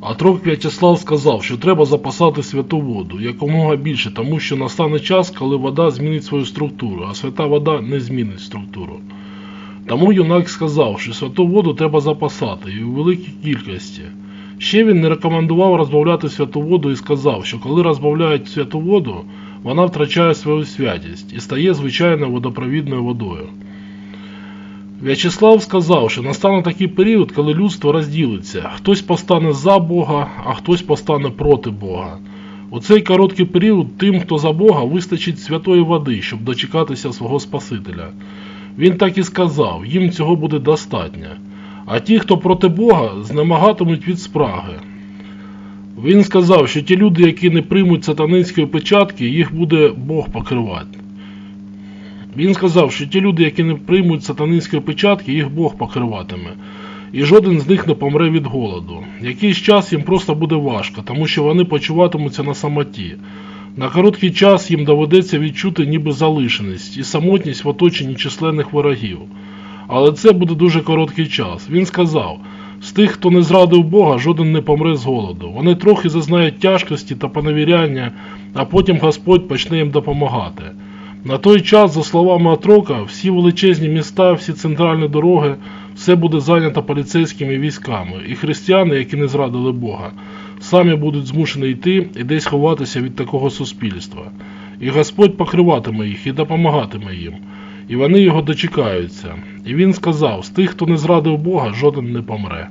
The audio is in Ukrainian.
Атрок В'ячеслав сказав, що треба запасати святу воду якомога більше, тому що настане час, коли вода змінить свою структуру, а свята вода не змінить структуру. Тому юнак сказав, що святу воду треба запасати і у великій кількості. Ще він не рекомендував розбавляти святу воду і сказав, що коли розбавляють святу воду, вона втрачає свою святість і стає звичайною водопровідною водою. В'ячеслав сказав, що настане такий період, коли людство розділиться. Хтось постане за Бога, а хтось постане проти Бога. У цей короткий період тим, хто за Бога, вистачить святої води, щоб дочекатися свого Спасителя. Він так і сказав, їм цього буде достатньо. А ті, хто проти Бога, знемагатимуть від спраги. Він сказав, що ті люди, які не приймуть сатанинської печатки, їх буде Бог покривати. Він сказав, що ті люди, які не приймуть сатанинської печатки, їх Бог покриватиме, і жоден з них не помре від голоду. Якийсь час їм просто буде важко, тому що вони почуватимуться на самоті. На короткий час їм доведеться відчути ніби залишеність і самотність в оточенні численних ворогів. Але це буде дуже короткий час. Він сказав: з тих, хто не зрадив Бога, жоден не помре з голоду. Вони трохи зазнають тяжкості та поневіряння, а потім Господь почне їм допомагати. На той час, за словами Атрока, всі величезні міста, всі центральні дороги, все буде зайнято поліцейськими військами, і християни, які не зрадили Бога, самі будуть змушені йти і десь ховатися від такого суспільства. І Господь покриватиме їх і допомагатиме їм, і вони його дочекаються. І він сказав: з тих, хто не зрадив Бога, жоден не помре.